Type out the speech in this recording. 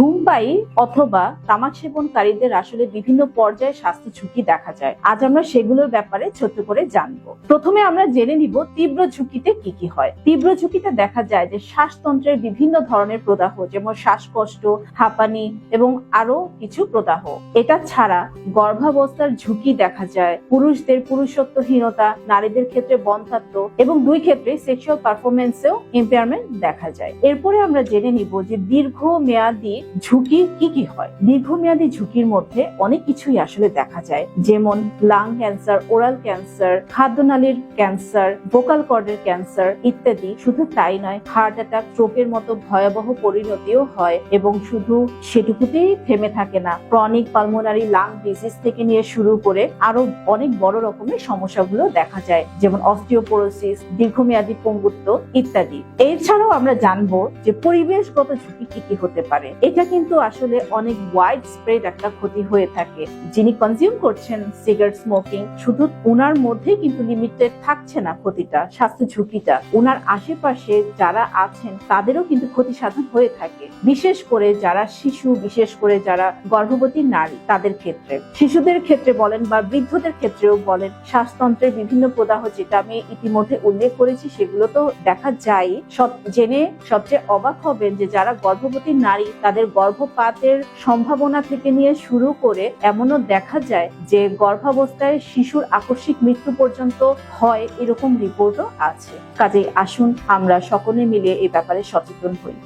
ধূমপায়ী অথবা তামাক সেবনকারীদের আসলে বিভিন্ন পর্যায়ে স্বাস্থ্য ঝুঁকি দেখা যায়। আজ আমরা সেগুলোর ব্যাপারে ছোট্ট করে জানব। প্রথমে আমরা জেনে নিব তীব্র ঝুঁকিতে কি কি হয়। তীব্র ঝুঁকিতে দেখা যায় যে শ্বাসতন্ত্রের বিভিন্ন ধরনের প্রদাহ, যেমন শ্বাসকষ্ট, হাঁপানি এবং আরও কিছু প্রদাহ। এটা ছাড়া গর্ভাবস্থার ঝুঁকি দেখা যায়। পুরুষদের পুরুষত্বহীনতা, নারীদের ক্ষেত্রে বন্ধাত্ম এবং দুই ক্ষেত্রে সেক্সুয়াল পারফরমেন্সেও ইম্পেয়ারমেন্ট দেখা যায়। এরপরে আমরা জেনে নিব যে দীর্ঘ মেয়াদী ঝুঁকি কি কি হয়। দীর্ঘমেয়াদী ঝুঁকির মধ্যে অনেক কিছুই আসলে দেখা যায়। যেমন লাং ক্যান্সার ওরাল ক্যান্সার খাদ্যনালীর ক্যান্সার ভোকাল কর্ডের ক্যান্সার ইত্যাদি। শুধু তাই নয় হার্ট অ্যাটাক স্ট্রোকের মতো ভয়াবহ পরিণতিও হয় এবং শুধু সেটুকুতেই থেমে থাকে না। ক্রনিক পালমোনারি লাং ডিজিজ থেকে নিয়ে শুরু করে আরও অনেক বড় রকমের সমস্যাগুলো দেখা যায়। যেমন অস্টিওপোরোসিস দীর্ঘমেয়াদী পঙ্গুত্ব ইত্যাদি। এছাড়াও আমরা জানব যে পরিবেশগত ঝুঁকি কি কি হতে পারে। এটা কিন্তু আসলে অনেক ওয়াইড স্প্রেড একটা ক্ষতি হয়ে থাকে। যিনি কনজিউম করছেন সিগারেট স্মোকিং শুধু উনার মধ্যে কিন্তু লিমিটেড থাকছে না ক্ষতিটা, স্বাস্থ্য ঝুঁকিটা। উনার আশেপাশে যারা আছেন, তাদেরও কিন্তু ক্ষতি সাধন হয়ে থাকে। বিশেষ করে যারা শিশু, বিশেষ করে যারা গর্ভবতী নারী, তাদের ক্ষেত্রে। শিশুদের ক্ষেত্রে বলেন বা বৃদ্ধদের ক্ষেত্রেও বলেন, শ্বাসতন্ত্রের বিভিন্ন প্রদাহ যেটা আমি ইতিমধ্যে উল্লেখ করেছি, সেগুলো তো দেখা যায়। সব জেনে সবচেয়ে অবাক হবেন যে যারা গর্ভবতী নারী, তাদের গর্ভপাতের সম্ভাবনা থেকে নিয়ে শুরু করে এমনও দেখা যায় যে গর্ভাবস্থায় শিশুর আকস্মিক মৃত্যু পর্যন্ত হয় এরকম রিপোর্টও আছে। কাজেই আসুন, আমরা সকলে মিলে এ ব্যাপারে সচেতন হই।